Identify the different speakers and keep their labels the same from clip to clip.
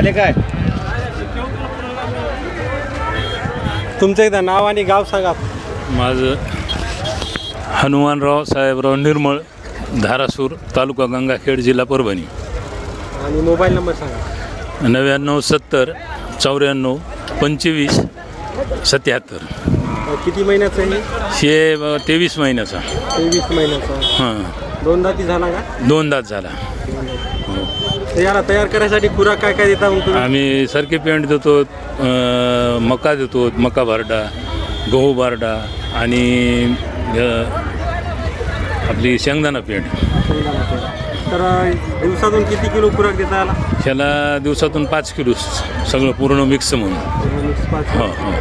Speaker 1: झाले काय? तुमचं एकदा नाव आणि गाव सांगा.
Speaker 2: माझं हनुमानराव साहेबराव निर्मळ धारासूर तालुका गंगाखेड जिल्हा परभणी.
Speaker 1: आणि मोबाईल नंबर सांगा.
Speaker 2: नव्याण्णव सत्तर चौऱ्याण्णव पंचवीस सत्याहत्तर.
Speaker 1: अ, किती महिन्याचं आहे
Speaker 2: हे अ, तेवीस महिन्याचा.
Speaker 1: तेवीस महिन्याचं.
Speaker 2: हां.
Speaker 1: दोन दाती झाला का?
Speaker 2: दोन दात झाला.
Speaker 1: याला तयार करायसाठी खुराक काय काय देता मग तुम्ही?
Speaker 2: आम्ही सरकी पेंट देतो अ, मका देतो मका बारडा गहू बारडा आणि अ, आपली शेंगदाणा पेंट.
Speaker 1: तर अ, दिवसातून किती किलो खुराक देता याला?
Speaker 2: ह्याला दिवसातून पाच किलो सगळं पूर्ण मिक्स म्हणून.
Speaker 1: मिक्स पाच.
Speaker 2: हो हो.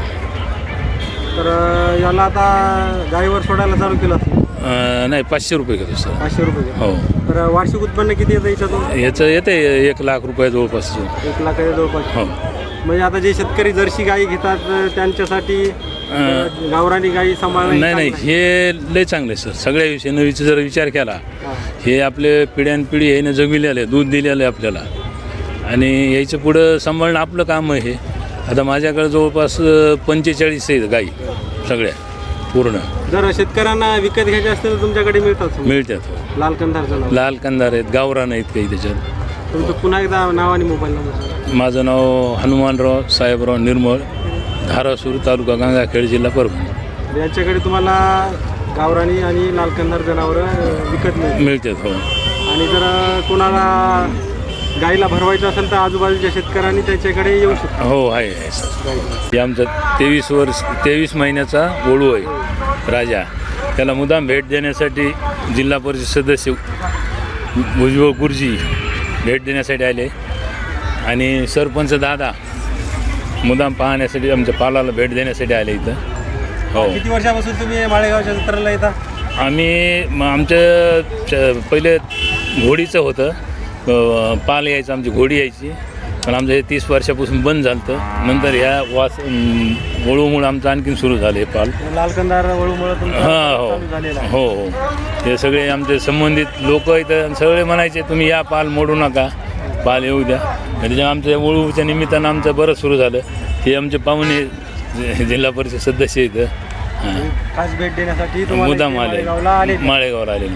Speaker 1: तर अ, याला आता गाईवर सोडायला चालू केलं.
Speaker 2: अ, नाही पाचशे रुपये घेतो सर.
Speaker 1: पाचशे रुपये
Speaker 2: हो.
Speaker 1: तर वार्षिक उत्पन्न किती येतं याच्यातून?
Speaker 2: याचं येते एक लाख रुपये जवळपास
Speaker 1: एक लाखाच्या जवळपास.
Speaker 2: हो.
Speaker 1: म्हणजे आता जे शेतकरी जर्सी गाई घेतात अ, त्यांच्यासाठी अ, गावरानी गाई सांभाळणं
Speaker 2: नाही नाही हे लय चांगलं आहे सर. सगळ्या विषयी जर विचार केला हे. आपले पिढ्यानपिढी ह्यानं जगविलेलं आहे दूध दिलेलं आहे आपल्याला. आणि यायचं पुढं सांभाळणं आपलं काम आहे हे. आता माझ्याकडे जवळपास पंचेचाळीस आहेत गाई सगळ्या. पूर्ण.
Speaker 1: जर शेतकऱ्यांना विकत घ्यायचे असतील तर तुमच्याकडे मिळतात
Speaker 2: मिळतात
Speaker 1: लाल कंधारचं नाव.
Speaker 2: लाल कंदार आहेत गावरान आहेत काही त्याच्यात.
Speaker 1: तुमचं पुन्हा एकदा नाव आणि मोबाईल नंबर सांगा.
Speaker 2: माझं नाव हनुमानराव साहेबराव निर्मळ धारासूर तालुका गंगाखेड जिल्हा परभणी.
Speaker 1: यांच्याकडे तुम्हाला गावरानी आणि लाल कंधार जनावरं विकत
Speaker 2: मिळतात हो.
Speaker 1: आणि जर कोणाला गाईला भरवायचं असेल तर आजूबाजूच्या शेतकऱ्यांनी त्याच्याकडे येऊ शकतो.
Speaker 2: हो आहे आहे सर. हे आमचा तेवीस वर्ष तेवीस महिन्याचा गोळू आहे राजा. त्याला मुदाम भेट देण्यासाठी जिल्हा परिषद सदस्य भुजबळ गुरुजी भेट देण्यासाठी आले. आणि सरपंच दादा मुदाम पाहण्यासाठी आमच्या पालाला भेट देण्यासाठी आले इथं. हो.
Speaker 1: किती वर्षापासून तुम्ही माळेगावच्या जत्रेला येता?
Speaker 2: आम्ही म- आमचं च- पहिले घोडीचं होतं. पाल यायचं आमची घोडी यायची. पण आमचं हे तीस वर्षापासून बंद झालं होतं. नंतर ह्या वास वळूमुळं आमचं आणखीन सुरू झाले पाल.
Speaker 1: लाल कंधार वळूमुळे
Speaker 2: हां हो. हो हो. ते सगळे आमचे संबंधित लोक इथं सगळे म्हणायचे तुम्ही या पाल मोडू नका. पाल येऊ द्या. त्याच्या आमच्या वळूच्या निमित्तानं आमचं बरं सुरू झालं. हे आमचे पाहुणे जिल्हा परिषद सदस्य इथं. हां.
Speaker 1: खास भेट देण्यासाठी
Speaker 2: मुद्दाम
Speaker 1: आले.
Speaker 2: माळेगावला आले.